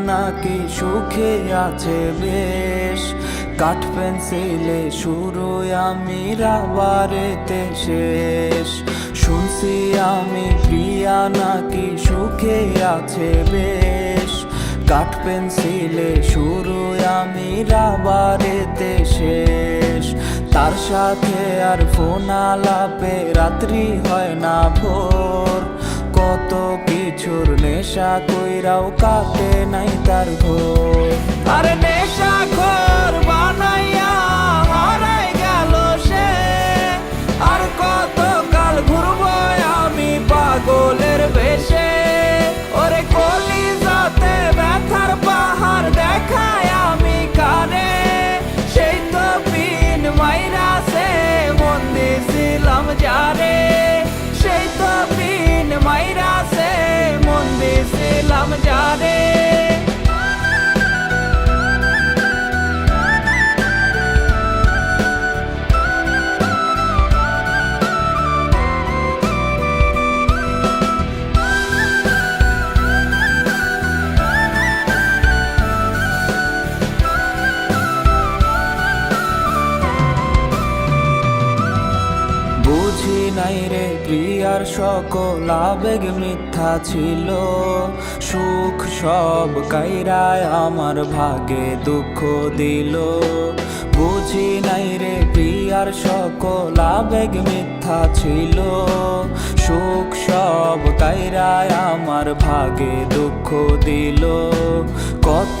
নাকি সুখে আছে বেশ? কাঠ পেন্সিলে শুরু আমি রাবারেতে শেষ। শুনছি আমি প্রিয়া নাকি সুখে আছে বেশ? কাঠ পেন্সিলে শুরু আমি রাবারেতে শেষ। তার সাথে আর ফোন আলাপে রাত্রি হয় না ভোর। কত কিছুর নেশা কইরাও কাকে নাই তার ঘোর আরে নেশা প্রিয়ার সকল আবেগ মিথ্যা ছিল। সুখ সব কাইরায় আমার ভাগে দুঃখ দিল। বুঝি নাই রে প্রিয়ার সকল আবেগ মিথ্যা ছিল। সুখ সব কাইরায় আমার ভাগে দুঃখ দিল। কত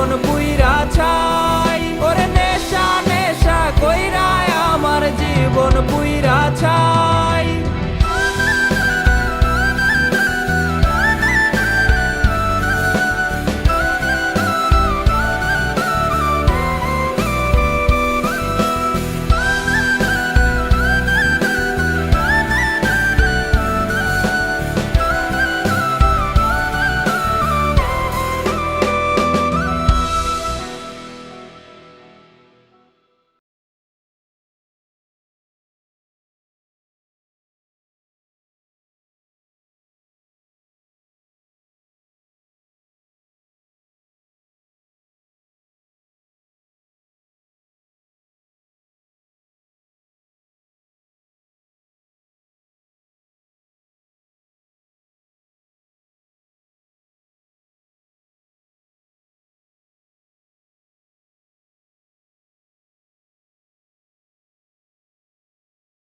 জীবন পুইরা ছাই। ওরে নেশা নেশা কইরা আমার জীবন পুইরা ছাই।